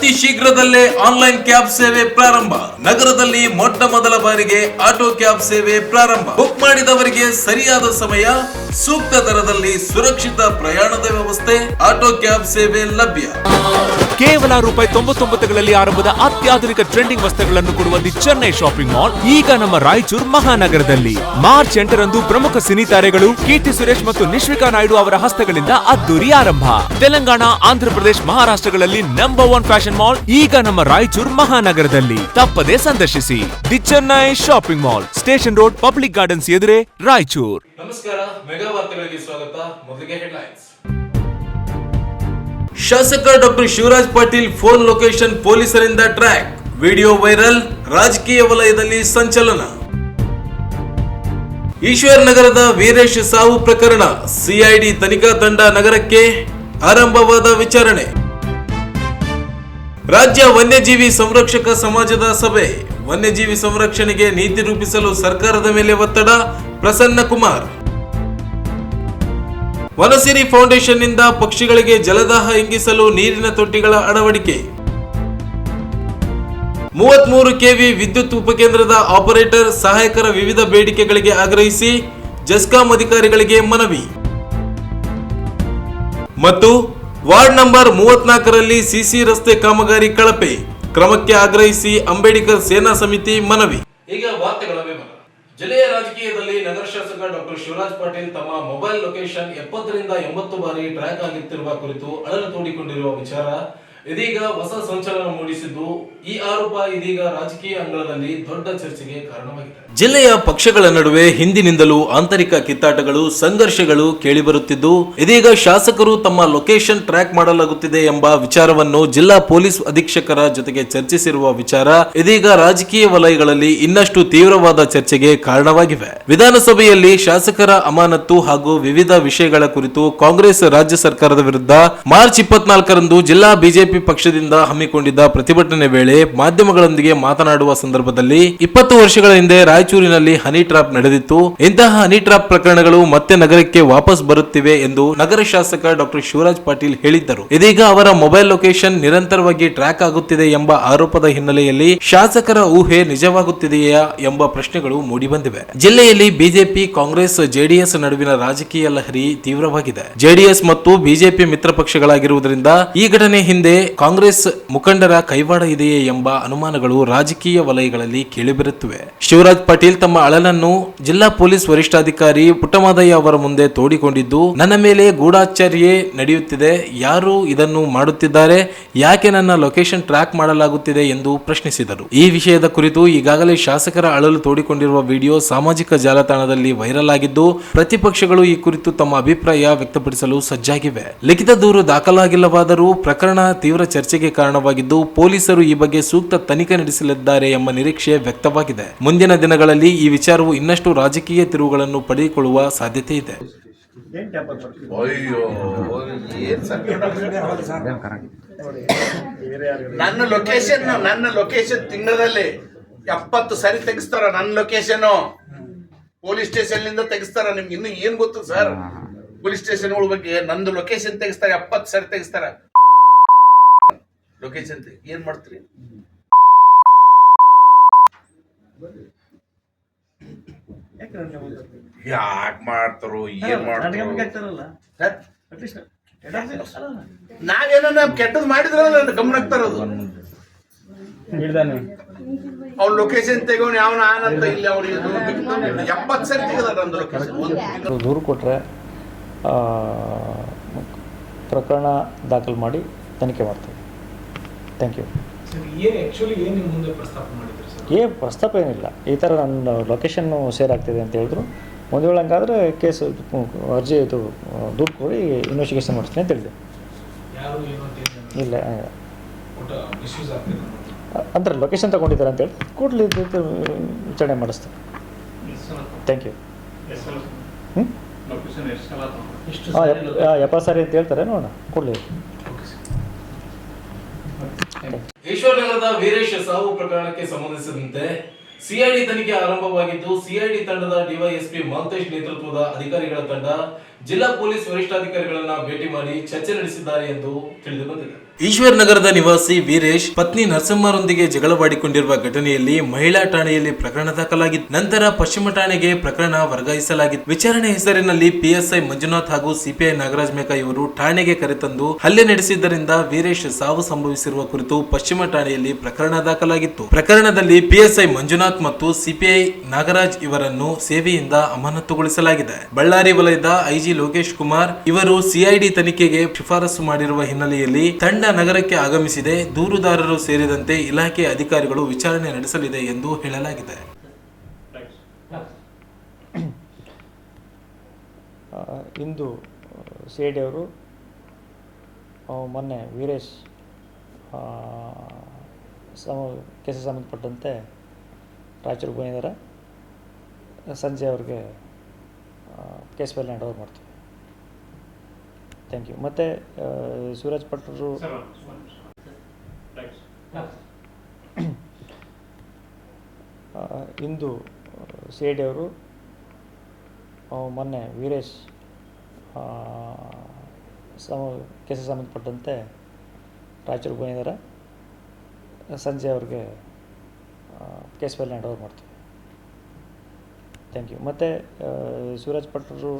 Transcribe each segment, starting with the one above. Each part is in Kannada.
ಶೀಘ್ರದಲ್ಲೇ ಆನ್ಲೈನ್ ಕ್ಯಾಬ್ ಸೇವೆ ಪ್ರಾರಂಭ. ನಗರದಲ್ಲಿ ಮೊಟ್ಟ ಮೊದಲ ಬಾರಿಗೆ ಆಟೋ ಕ್ಯಾಬ್ ಸೇವೆ ಪ್ರಾರಂಭ. ಬುಕ್ ಮಾಡಿದವರಿಗೆ ಸರಿಯಾದ ಸಮಯ, ಸೂಕ್ತ ದರದಲ್ಲಿ ಸುರಕ್ಷಿತ ಪ್ರಯಾಣದ ವ್ಯವಸ್ಥೆ, ಆಟೋ ಕ್ಯಾಬ್ ಸೇವೆ ಲಭ್ಯ. ಕೇವಲ ರೂಪಾಯಿ ತೊಂಬತ್ತೊಂಬತ್ತುಗಳಲ್ಲಿ ಆರಂಭದ ಅತ್ಯಾಧುನಿಕ ಟ್ರೆಂಡಿಂಗ್ ವಸ್ತುಗಳನ್ನು ಕೊಡುವ ದಿ ಚೆನ್ನೈ ಶಾಪಿಂಗ್ ಮಾಲ್, ಈಗ ನಮ್ಮ ರಾಯಚೂರು ಮಹಾನಗರದಲ್ಲಿ. ಮಾರ್ಚ್ ಎಂಟರಂದು ಪ್ರಮುಖ ಸಿನಿ ತಾರೆಗಳು ಕೀರ್ತಿ ಸುರೇಶ್ ಮತ್ತು ನಿಶ್ವಿಕಾ ನಾಯ್ಡು ಅವರ ಹಸ್ತಗಳಿಂದ ಅದ್ದೂರಿ ಆರಂಭ. ತೆಲಂಗಾಣ, ಆಂಧ್ರಪ್ರದೇಶ್ ಮಹಾರಾಷ್ಟ್ರಗಳಲ್ಲಿ ನಂಬರ್ ಒನ್ ಫ್ಯಾಷನ್ ಮಾಲ್ ಈಗ ನಮ್ಮ ರಾಯಚೂರು ಮಹಾನಗರದಲ್ಲಿ. ತಪ್ಪದೇ ಸಂದರ್ಶಿಸಿ. The Chennai shopping mall, station road, public gardens ಎದುರೇ Raichur. ನಮಸ್ಕಾರ, ಮೆಗಾ ವಾರ್ತೆಗಳಿಗೆ ಸ್ವಾಗತ. ಮೊದಲಿಗೆ ಹೆಡ್ಲೈನ್ಸ್ ಶಾಸಕ doctor Shivaraj Patil phone location ಪೊಲೀಸರಿಂದ ಟ್ರ್ಯಾಕ್. ವಿಡಿಯೋ ವೈರಲ್, ರಾಜಕೀಯ ವಲಯದಲ್ಲಿ ಸಂಚಲನ. ಈಶ್ವರ್ ನಗರದ ವೀರೇಶ್ ಸಾವು ಪ್ರಕರಣ. ಸಿಐಡಿ ತನಿಖಾ ತಂಡ ನಗರಕ್ಕೆ ಆರಂಭವಾದ ವಿಚಾರಣೆ. ರಾಜ್ಯ ವನ್ಯಜೀವಿ ಸಂರಕ್ಷಕ ಸಮಾಜದ ಸಭೆ. ವನ್ಯಜೀವಿ ಸಂರಕ್ಷಣೆಗೆ ನೀತಿ ರೂಪಿಸಲು ಸರ್ಕಾರದ ಮೇಲೆ ಒತ್ತಡ, ಪ್ರಸನ್ನ ಕುಮಾರ್. ವನಸಿರಿ ಫೌಂಡೇಶನ್ನಿಂದ ಪಕ್ಷಿಗಳಿಗೆ ಜಲದಾಹ ಇಂಗಿಸಲು ನೀರಿನ ತೊಟ್ಟಿಗಳ ಅಳವಡಿಕೆ. ಮೂವತ್ಮೂರು ಕೆವಿ ವಿದ್ಯುತ್ ಉಪಕೇಂದ್ರದ ಆಪರೇಟರ್ ಸಹಾಯಕರ ವಿವಿಧ ಬೇಡಿಕೆಗಳಿಗೆ ಆಗ್ರಹಿಸಿ ಜಸ್ಕಾಂ ಅಧಿಕಾರಿಗಳಿಗೆ ಮನವಿ. ಮತ್ತು ವಾರ್ಡ್ ನಂಬರ್ ಮೂವತ್ನಾಲ್ಕರಲ್ಲಿ ಸಿಸಿ ರಸ್ತೆ ಕಾಮಗಾರಿ ಕಳಪೆ. ಕ್ರಮಕ್ಕೆ ಆಗ್ರಹಿಸಿ ಅಂಬೇಡ್ಕರ್ ಸೇನಾ ಸಮಿತಿ ಮನವಿ. ಈಗ ಜಿಲ್ಲೆಯ ರಾಜಕೀಯದಲ್ಲಿ ನಗರ ಶಾಸಕ ಡಾಕ್ಟರ್ ಶಿವರಾಜ್ ಪಾಟೀಲ್ ತಮ್ಮ ಮೊಬೈಲ್ ಲೊಕೇಶನ್ ಎಪ್ಪತ್ತರಿಂದ ಎಂಬತ್ತು ಬಾರಿ ಟ್ರ್ಯಾಕ್ ಆಗುತ್ತಿರುವ ಕುರಿತು ಅಳಲು ತೋಡಿಕೊಂಡಿರುವ ವಿಚಾರ ಇದೀಗ ಹೊಸ ಸಂಚಲನ ಮೂಡಿಸಿದ್ದು ಈ ಆರೋಪ ಇದೀಗ ರಾಜಕೀಯ ಅಂಗಳದಲ್ಲಿ ದೊಡ್ಡ ಚರ್ಚೆಗೆ ಕಾರಣವಾಗಿದೆ. ಜಿಲ್ಲೆಯ ಪಕ್ಷಗಳ ನಡುವೆ ಹಿಂದಿನಿಂದಲೂ ಆಂತರಿಕ ಕಿತ್ತಾಟಗಳು, ಸಂಘರ್ಷಗಳು ಕೇಳಿಬರುತ್ತಿದ್ದು, ಇದೀಗ ಶಾಸಕರು ತಮ್ಮ ಲೊಕೇಶನ್ ಟ್ರ್ಯಾಕ್ ಮಾಡಲಾಗುತ್ತಿದೆ ಎಂಬ ವಿಚಾರವನ್ನು ಜಿಲ್ಲಾ ಪೊಲೀಸ್ ಅಧೀಕ್ಷಕರ ಜೊತೆಗೆ ಚರ್ಚಿಸಿರುವ ವಿಚಾರ ಇದೀಗ ರಾಜಕೀಯ ವಲಯಗಳಲ್ಲಿ ಇನ್ನಷ್ಟು ತೀವ್ರವಾದ ಚರ್ಚೆಗೆ ಕಾರಣವಾಗಿವೆ. ವಿಧಾನಸಭೆಯಲ್ಲಿ ಶಾಸಕರ ಅಮಾನತ್ತು ಹಾಗೂ ವಿವಿಧ ವಿಷಯಗಳ ಕುರಿತು ಕಾಂಗ್ರೆಸ್ ರಾಜ್ಯ ಸರ್ಕಾರದ ವಿರುದ್ಧ ಮಾರ್ಚ್ ಇಪ್ಪತ್ನಾಲ್ಕರಂದು ಜಿಲ್ಲಾ ಬಿಜೆಪಿ ಪಕ್ಷದಿಂದ ಹಮ್ಮಿಕೊಂಡಿದ್ದ ಪ್ರತಿಭಟನೆ ವೇಳೆ ಮಾಧ್ಯಮಗಳೊಂದಿಗೆ ಮಾತನಾಡುವ ಸಂದರ್ಭದಲ್ಲಿ ಇಪ್ಪತ್ತು ವರ್ಷಗಳ ಹಿಂದೆ ರಾಯಚೂರಿನಲ್ಲಿ ಹನಿ ಟ್ರಾಪ್ ನಡೆದಿತ್ತು. ಇಂತಹ ಹನಿ ಟ್ರಾಪ್ ಪ್ರಕರಣಗಳು ಮತ್ತೆ ನಗರಕ್ಕೆ ವಾಪಸ್ ಬರುತ್ತಿವೆ ಎಂದು ನಗರ ಶಾಸಕ ಡಾಕ್ಟರ್ ಶಿವರಾಜ್ ಪಾಟೀಲ್ ಹೇಳಿದ್ದರು. ಇದೀಗ ಅವರ ಮೊಬೈಲ್ ಲೊಕೇಶನ್ ನಿರಂತರವಾಗಿ ಟ್ರ್ಯಾಕ್ ಆಗುತ್ತಿದೆ ಎಂಬ ಆರೋಪದ ಹಿನ್ನೆಲೆಯಲ್ಲಿ ಶಾಸಕರ ಊಹೆ ನಿಜವಾಗುತ್ತಿದೆಯಾ ಎಂಬ ಪ್ರಶ್ನೆಗಳು ಮೂಡಿಬಂದಿವೆ ಜಿಲ್ಲೆಯಲ್ಲಿ ಬಿಜೆಪಿ, ಕಾಂಗ್ರೆಸ್, ಜೆಡಿಎಸ್ ನಡುವಿನ ರಾಜಕೀಯ ಲಹರಿ ತೀವ್ರವಾಗಿದೆ. ಜೆಡಿಎಸ್ ಮತ್ತು ಬಿಜೆಪಿ ಮಿತ್ರ ಪಕ್ಷಗಳಾಗಿರುವುದರಿಂದ ಈ ಘಟನೆ ಹಿಂದೆ ಕಾಂಗ್ರೆಸ್ ಮುಖಂಡರ ಕೈವಾಡ ಇದೆಯೇ ಎಂಬ ಅನುಮಾನಗಳು ರಾಜಕೀಯ ವಲಯಗಳಲ್ಲಿ ಕೇಳಿಬರುತ್ತಿವೆ. ಶಿವರಾಜ್ ಪಾಟೀಲ್ ತಮ್ಮ ಅಳಲನ್ನು ಜಿಲ್ಲಾ ಪೊಲೀಸ್ ವರಿಷ್ಠಾಧಿಕಾರಿ ಪುಟ್ಟಮಾದಯ್ಯ ಅವರ ಮುಂದೆ ತೋಡಿಕೊಂಡಿದ್ದು, ನನ್ನ ಮೇಲೆ ಗೂಢಾಚಾರ್ಯೆ ನಡೆಯುತ್ತಿದೆ, ಯಾರು ಇದನ್ನು ಮಾಡುತ್ತಿದ್ದಾರೆ, ಯಾಕೆ ನನ್ನ ಲೊಕೇಶನ್ ಟ್ರ್ಯಾಕ್ ಮಾಡಲಾಗುತ್ತಿದೆ ಎಂದು ಪ್ರಶ್ನಿಸಿದರು. ಈ ವಿಷಯದ ಕುರಿತು ಈಗಾಗಲೇ ಶಾಸಕರ ಅಳಲು ತೋಡಿಕೊಂಡಿರುವ ವಿಡಿಯೋ ಸಾಮಾಜಿಕ ಜಾಲತಾಣದಲ್ಲಿ ವೈರಲ್ ಆಗಿದ್ದು, ಪ್ರತಿಪಕ್ಷಗಳು ಈ ಕುರಿತು ತಮ್ಮ ಅಭಿಪ್ರಾಯ ವ್ಯಕ್ತಪಡಿಸಲು ಸಜ್ಜಾಗಿವೆ. ಲಿಖಿತ ದೂರು ದಾಖಲಾಗಿಲ್ಲವಾದರೂ ಪ್ರಕರಣ ತೀವ್ರ ಚರ್ಚೆಗೆ ಕಾರಣವಾಗಿದ್ದು ಪೊಲೀಸರು ಈ ಬಗ್ಗೆ ಸೂಕ್ತ ತನಿಖೆ ನಡೆಸಲಿದ್ದಾರೆ ಎಂಬ ನಿರೀಕ್ಷೆ ವ್ಯಕ್ತವಾಗಿದೆ. ಮುಂದಿನ ದಿನಗಳಲ್ಲಿ ಈ ವಿಚಾರವು ಇನ್ನಷ್ಟು ರಾಜಕೀಯ ತಿರುವುಗಳನ್ನು ಪಡೆದುಕೊಳ್ಳುವ ಸಾಧ್ಯತೆ ಇದೆ. ನನ್ನ ಲೊಕೇಶನ್ ನನ್ನ ಲೊಕೇಶನ್ ತಿಂಗಳಲ್ಲಿ ಎಪ್ಪತ್ತು ಸರಿ ತೆಗಿಸ್ತಾರ, ನನ್ನ ಲೊಕೇಶನ್ ಪೊಲೀಸ್ ಸ್ಟೇಷನ್ನಿಂದ ತೆಗಿಸ್ತಾರ, ನಿಮ್ಗೆ ಇನ್ನು ಏನ್ ಗೊತ್ತು ಸರ್? ಪೊಲೀಸ್ ಸ್ಟೇಷನ್ಗಳ ಬಗ್ಗೆ ನಂದು ಲೊಕೇಶನ್ ತೆಗಿಸ್ತಾರೆ, ಎಪ್ಪತ್ತು ಸರಿ ತೆಗಿಸ್ತಾರ. ಲೊಕೇಶನ್ ಏನ್ ಮಾಡ್ತೀರಿ? ಯಾಕೆ ಮಾಡ್ತಾರೋ ಏನ್ ಮಾಡ್ತಾರೋ. ಸರ್? ನಾವೇನ ಕೆಟ್ಟದ್ ಮಾಡಿದ್ರಲ್ಲ ಗಮನ ತರೋದು ಅವ್ನ ಲೊಕೇಶನ್ ತೆಗೋನ್ ಯಾವ ನಾನಂತ ಇಲ್ಲಿ ಅವ್ರಿಗೆ ಎಪ್ಪತ್ತು ಸರಿ ತೆಗೆದ ನಂದು ಲೊಕೇಶನ್ ದೂರು ಕೊಟ್ರೆ ಪ್ರಕರಣ ದಾಖಲು ಮಾಡಿ ತನಿಖೆ ಮಾಡ್ತೀವಿ ಥ್ಯಾಂಕ್ ಯು ಏ ಪ್ರಸ್ತಾಪ ಏನಿಲ್ಲ. ಈ ಥರ ನನ್ನ ಲೊಕೇಶನ್ನು ಶೇರ್ ಆಗ್ತಿದೆ ಅಂತ ಹೇಳಿದ್ರು. ಒಂದು ವೇಳೆ ಹಂಗಾದ್ರೆ ಕೇಸ್ ಅರ್ಜಿ ಇದು ದುಡ್ಡು ಕೊಡಿ ಇನ್ವೆಸ್ಟಿಗೇಷನ್ ಮಾಡಿಸ್ತೀನಿ ಅಂತ ಹೇಳಿದೆ. ಇಲ್ಲ ಅಂದ್ರೆ ಲೊಕೇಶನ್ ತಗೊಂಡಿದ್ದಾರೆ ಅಂತ ಹೇಳಿ ಕೂಡಲೇ ವಿಚಾರಣೆ ಮಾಡಿಸ್ತೀನಿ ಥ್ಯಾಂಕ್ ಯು ಹ್ಞೂ ಹಾಂ ಎಪ್ಪತ್ತು ಸಾರಿ ಅಂತ ಹೇಳ್ತಾರೆ ನೋಡೋಣ ಕೊಡಲಿ. ಈಶ್ವರ್ ವೀರೇಶ ವೀರೇಶ್ ಸಾವು ಪ್ರಕರಣಕ್ಕೆ ಸಂಬಂಧಿಸಿದಂತೆ ಸಿಐಡಿ ತನಿಖೆ ಆರಂಭವಾಗಿದ್ದು, ಸಿಐಡಿ ತಂಡದ ಡಿವೈಎಸ್ಪಿ ಮಲ್ತೇಶ್ ನೇತೃತ್ವದ ಅಧಿಕಾರಿಗಳ ತಂಡ ಜಿಲ್ಲಾ ಪೊಲೀಸ್ ವರಿಷ್ಠಾಧಿಕಾರಿಗಳನ್ನ ಭೇಟಿ ಮಾಡಿ ಚರ್ಚೆ ನಡೆಸಿದ್ದಾರೆ ಎಂದು ತಿಳಿದು ಬಂದಿದೆ. ಈಶ್ವರ್ ನಗರದ ನಿವಾಸಿ ವೀರೇಶ್ ಪತ್ನಿ ನರಸಿಂಹರೊಂದಿಗೆ ಜಗಳವಾಡಿಕೊಂಡಿರುವ ಘಟನೆಯಲ್ಲಿ ಮಹಿಳಾ ಠಾಣೆಯಲ್ಲಿ ಪ್ರಕರಣ ದಾಖಲಾಗಿತ್ತು. ನಂತರ ಪಶ್ಚಿಮ ಠಾಣೆಗೆ ಪ್ರಕರಣ ವರ್ಗಾಯಿಸಲಾಗಿತ್ತು. ವಿಚಾರಣೆ ಹೆಸರಿನಲ್ಲಿ ಪಿಎಸ್ಐ ಮಂಜುನಾಥ್ ಹಾಗೂ ಸಿಪಿಐ ನಾಗರಾಜ್ ಮೇಕಾ ಇವರು ಠಾಣೆಗೆ ಕರೆತಂದು ಹಲ್ಲೆ ನಡೆಸಿದ್ದರಿಂದ ವೀರೇಶ್ ಸಾವು ಸಂಭವಿಸಿರುವ ಕುರಿತು ಪಶ್ಚಿಮ ಠಾಣೆಯಲ್ಲಿ ಪ್ರಕರಣ ದಾಖಲಾಗಿತ್ತು. ಪ್ರಕರಣದಲ್ಲಿ ಪಿಎಸ್ಐ ಮಂಜುನಾಥ್ ಮತ್ತು ಸಿಪಿಐ ನಾಗರಾಜ್ ಇವರನ್ನು ಸೇವೆಯಿಂದ ಅಮಾನತುಗೊಳಿಸಲಾಗಿದೆ. ಬಳ್ಳಾರಿ ವಲಯದ ಐಜಿ ಲೋಕೇಶ್ ಕುಮಾರ್ ಇವರು ಸಿಐಡಿ ತನಿಖೆಗೆ ಶಿಫಾರಸು ಮಾಡಿರುವ ಹಿನ್ನೆಲೆಯಲ್ಲಿ ತಂಡ ನಗರಕ್ಕೆ ಆಗಮಿಸಿದೆ. ದೂರುದಾರರು ಸೇರಿದಂತೆ ಇಲಾಖೆ ಅಧಿಕಾರಿಗಳು ವಿಚಾರಣೆ ನಡೆಸಲಿದೆ ಎಂದು ಹೇಳಲಾಗಿದೆ. ಇಂದು ಸಿ ಐ ಅವರು ಆ, ಮೊನ್ನೆ ವೀರೇಶ್ ಆ, ಸಮ ಕೇಸಿಗೆ ಸಂಬಂಧಪಟ್ಟಂತೆ ರಾಯಚೂರಿಗೆ ಬಂದಿದ್ದಾರೆ. ಸಂಜೆ ಅವ್ರಿಗೆ ಕೇಸ್ ಮೇಲೆ ಹ್ಯಾಂಡ್ ಓವರ್ ಮಾಡ್ತೀವಿ. ಥ್ಯಾಂಕ್ ಯು ಮತ್ತು ಸೂರಜ್ ಭಟ್ರು ಆ, ಇಂದು ಸಿ ಐ ಡಿ ಅವರು ಆ, ಮೊನ್ನೆ ವೀರೇಶ್ ಸಮ ಕೇಸಿಗೆ ಸಂಬಂಧಪಟ್ಟಂತೆ ರಾಯಚೂರಿಗೆ ಬಂದಿದ್ದಾರೆ ಸಂಜೆ ಅವ್ರಿಗೆ ಕೇಸ್ ಮೇಲೆ ಹ್ಯಾಂಡ್ ಓವರ್ ಮಾಡ್ತೀವಿ. ಥ್ಯಾಂಕ್ ಯು ಮತ್ತು ಸೂರಜ್ ಭಟ್ರು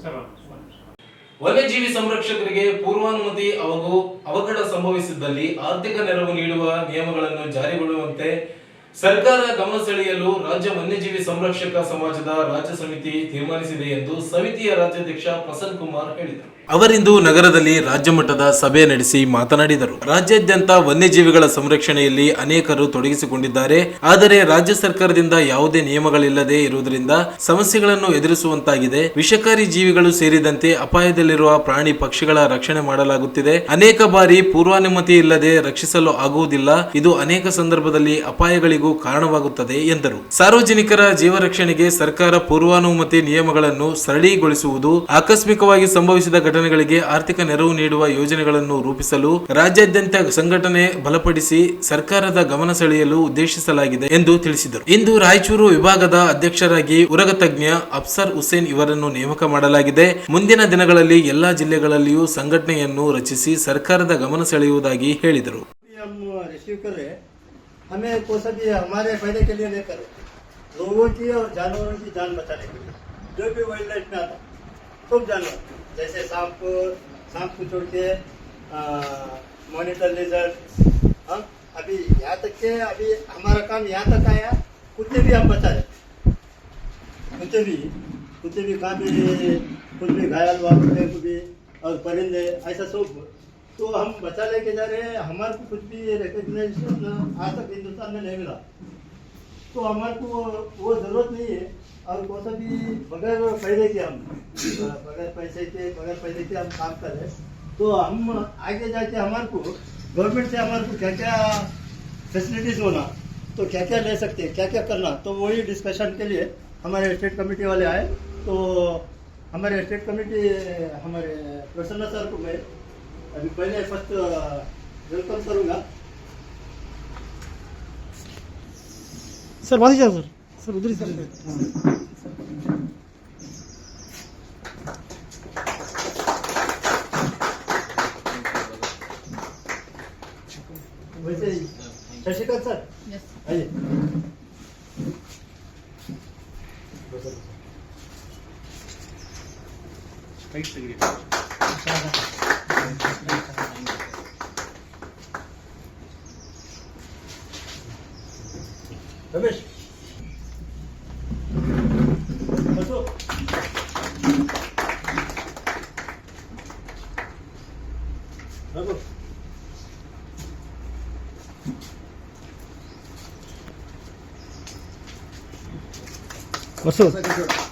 ವನ್ಯಜೀವಿ ಸಂರಕ್ಷಕರಿಗೆ ಪೂರ್ವಾನುಮತಿ ಹಾಗೂ ಅವಘಡ ಸಂಭವಿಸಿದ್ದಲ್ಲಿ ಆರ್ಥಿಕ ನೆರವು ನೀಡುವ ನಿಯಮಗಳನ್ನು ಜಾರಿಗೊಳ್ಳುವಂತೆ ಸರ್ಕಾರ ಗಮನ ಸೆಳೆಯಲು ರಾಜ್ಯ ವನ್ಯಜೀವಿ ಸಂರಕ್ಷಕ ಸಮಾಜದ ರಾಜ್ಯ ಸಮಿತಿ ತೀರ್ಮಾನಿಸಿದೆ ಎಂದು ಸಮಿತಿಯ ರಾಜ್ಯಾಧ್ಯಕ್ಷ ಪ್ರಸನ್ನ ಕುಮಾರ್ ಹೇಳಿದರು. ಅವರಿಂದು ನಗರದಲ್ಲಿ ರಾಜ್ಯ ಮಟ್ಟದ ಸಭೆ ನಡೆಸಿ ಮಾತನಾಡಿದರು. ರಾಜ್ಯಾದ್ಯಂತ ವನ್ಯಜೀವಿಗಳ ಸಂರಕ್ಷಣೆಯಲ್ಲಿ ಅನೇಕರು ತೊಡಗಿಸಿಕೊಂಡಿದ್ದಾರೆ. ಆದರೆ ರಾಜ್ಯ ಸರ್ಕಾರದಿಂದ ಯಾವುದೇ ನಿಯಮಗಳಿಲ್ಲದೆ ಇರುವುದರಿಂದ ಸಮಸ್ಯೆಗಳನ್ನು ಎದುರಿಸುವಂತಾಗಿದೆ. ವಿಷಕಾರಿ ಜೀವಿಗಳು ಸೇರಿದಂತೆ ಅಪಾಯದಲ್ಲಿರುವ ಪ್ರಾಣಿ ಪಕ್ಷಿಗಳ ರಕ್ಷಣೆ ಮಾಡಲಾಗುತ್ತಿದೆ. ಅನೇಕ ಬಾರಿ ಪೂರ್ವಾನುಮತಿ ಇಲ್ಲದೆ ರಕ್ಷಿಸಲು ಆಗುವುದಿಲ್ಲ. ಇದು ಅನೇಕ ಸಂದರ್ಭದಲ್ಲಿ ಅಪಾಯಗಳಿಗೂ ಕಾರಣವಾಗುತ್ತದೆ ಎಂದರು. ಸಾರ್ವಜನಿಕರ ಜೀವ ರಕ್ಷಣೆಗೆ ಸರ್ಕಾರ ಪೂರ್ವಾನುಮತಿ ನಿಯಮಗಳನ್ನು ಸರಳೀಗೊಳಿಸುವುದು ಆಕಸ್ಮಿಕವಾಗಿ ಸಂಭವಿಸಿದ ಘಟನೆಗಳಿಗೆ ಆರ್ಥಿಕ ನೆರವು ನೀಡುವ ಯೋಜನೆಗಳನ್ನು ರೂಪಿಸಲು ರಾಜ್ಯಾದ್ಯಂತ ಸಂಘಟನೆ ಬಲಪಡಿಸಿ ಸರ್ಕಾರದ ಗಮನ ಸೆಳೆಯಲು ಉದ್ದೇಶಿಸಲಾಗಿದೆ ಎಂದು ತಿಳಿಸಿದರು ಇಂದು ರಾಯಚೂರು ವಿಭಾಗದ ಅಧ್ಯಕ್ಷರಾಗಿ ಉರಗ ತಜ್ಞ ಅಫ್ಸರ್ ಹುಸೇನ್ ಇವರನ್ನು ನೇಮಕ ಮಾಡಲಾಗಿದೆ ಮುಂದಿನ ದಿನಗಳಲ್ಲಿ ಎಲ್ಲಾ ಜಿಲ್ಲೆಗಳಲ್ಲಿಯೂ ಸಂಘಟನೆಯನ್ನು ರಚಿಸಿ ಸರ್ಕಾರದ ಗಮನ ಸೆಳೆಯುವುದಾಗಿ ಹೇಳಿದರು भी हम रिसीव कर रहे हैं हमें कोई सा भी हमारे फायदे के लिए नहीं कर रहे लोगों की और जानवरों की जान बचाने के लिए जो भी वाइल्ड लाइफ में आता खूब जानवर जैसे सांप सांप को छोड़ के मॉनिटर लेजर हाँ? अभी यहाँ तक के, अभी हमारा काम यहाँ तक आया कुत्ते भी हम बचा रहे कुत्ते भी कुत्ते भी भी, कुछ भी घायल हुआ कुत्ते को भी, और परिंदे, ऐसा सब तो हम बचा लेके जा रहे हैं, हमारे को कुछ भी रिकग्नाइजेशन आज तक हिंदुस्तान में नहीं मिला। तो हमारे को वो ज़रूरत नहीं है। और कौन सा भी बगैर पैसे के हम, बगैर पैसे के, बगैर पैसे के हम काम कर तो हम आगे जाके हमारे को गवर्नमेंट से हमारे को क्या क्या फैसिलिटीज़ होना तो क्या क्या ले सकते हैं क्या क्या करना तो वही डिस्कशन के लिए हमारे स्टेट कमेटी वाले आए तो हमारे स्टेट कमेटी हमारे प्रसन्न सर को मैं अभी पहले फ़र्स्ट वेलकम करूँगा। सर जाओ सर। ಸರ್ ಉದುರಿ ಸರ್ 我是。这个